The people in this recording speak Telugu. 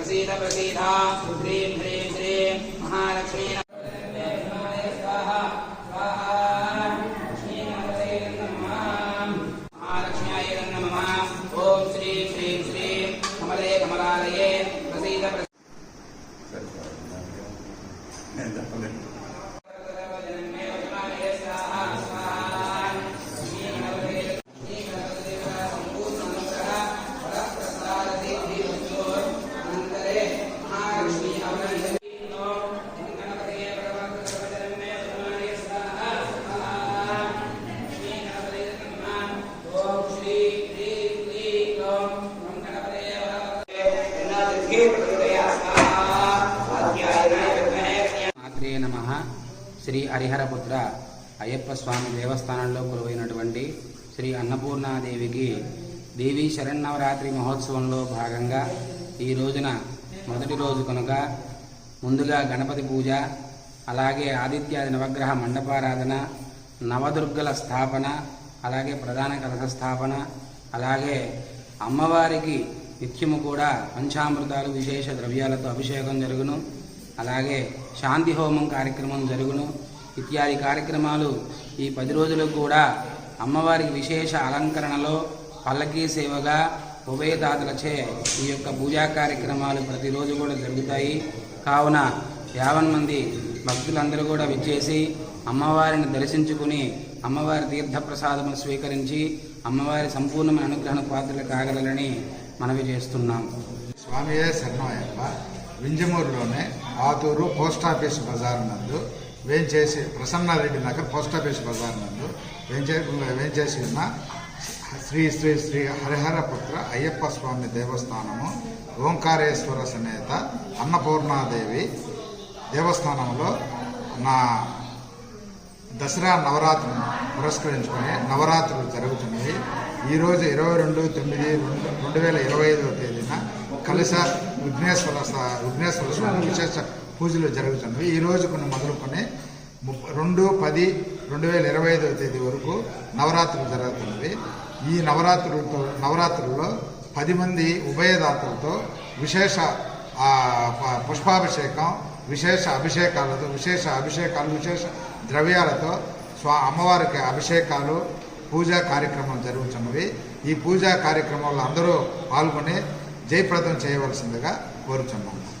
प्रसीद प्रसीदा श्रीं ह्रीं श्रीं महालक्ष्मी శ్రీ హరిహరపుత్ర అయ్యప్ప స్వామి దేవస్థానంలో కొలువైనటువంటి శ్రీ అన్నపూర్ణాదేవికి దేవీ శరన్నవరాత్రి మహోత్సవంలో భాగంగా ఈ రోజున మొదటి రోజు కనుక ముందుగా గణపతి పూజ అలాగే ఆదిత్యాది నవగ్రహ మండపారాధన నవదుర్గల స్థాపన అలాగే ప్రధాన కలశ స్థాపన అలాగే అమ్మవారికి నిత్యము కూడా పంచామృతాలు విశేష ద్రవ్యాలతో అభిషేకం జరుగును. అలాగే శాంతి హోమం కార్యక్రమం జరుగును. ఇత్యాది కార్యక్రమాలు ఈ పది రోజులు కూడా అమ్మవారికి విశేష అలంకరణలో పల్లకీ సేవగా ఉభయదాతలచే ఈ యొక్క పూజా కార్యక్రమాలు ప్రతిరోజు కూడా జరుగుతాయి. కావున యావన్ మంది భక్తులందరూ కూడా విచ్చేసి అమ్మవారిని దర్శించుకుని అమ్మవారి తీర్థప్రసాదము స్వీకరించి అమ్మవారి సంపూర్ణమైన అనుగ్రహణ పాత్రలు కాగలని మనవి చేస్తున్నాం. స్వామియే శరణమయ్యప్ప వింజమూరులోనే ఆతూరు పోస్టాఫీస్ బజార్ నందు వేంచేసి ప్రసన్నారెడ్డి నగర్ పోస్ట్ ఆఫీస్ బజార్ నందు వేంచే వేంచేసి ఉన్న శ్రీ శ్రీ శ్రీ హరిహరపుత్ర అయ్యప్ప స్వామి దేవస్థానము ఓంకారేశ్వర సమేత అన్నపూర్ణాదేవి దేవస్థానంలో నా దసరా నవరాత్రులను పురస్కరించుకొని నవరాత్రులు జరుగుతున్నాయి ఈరోజు ఇరవై రెండు తొమ్మిది రెండు రెండు వేల ఇరవై ఐదవ తేదీన కలశ విఘ్నేశ్వర విఘ్నేశ్వర స్వామి విశేష పూజలు జరుగుతున్నవి ఈ రోజుకును మొదలుకొని రెండు పది రెండు వేల ఇరవై ఐదవ తేదీ వరకు నవరాత్రులు జరుగుతున్నవి. ఈ నవరాత్రులతో నవరాత్రుల్లో పది మంది ఉభయదాతలతో విశేష ప- పుష్పాభిషేకం విశేష అభిషేకాలతో విశేష అభిషేకాలు విశేష ద్రవ్యాలతో స్వా అమ్మవారికి అభిషేకాలు పూజా కార్యక్రమం జరుగుతున్నవి. ఈ పూజా కార్యక్రమంలో అందరూ పాల్గొని జయప్రదం చేయవలసిందిగా కోరుచున్నాము.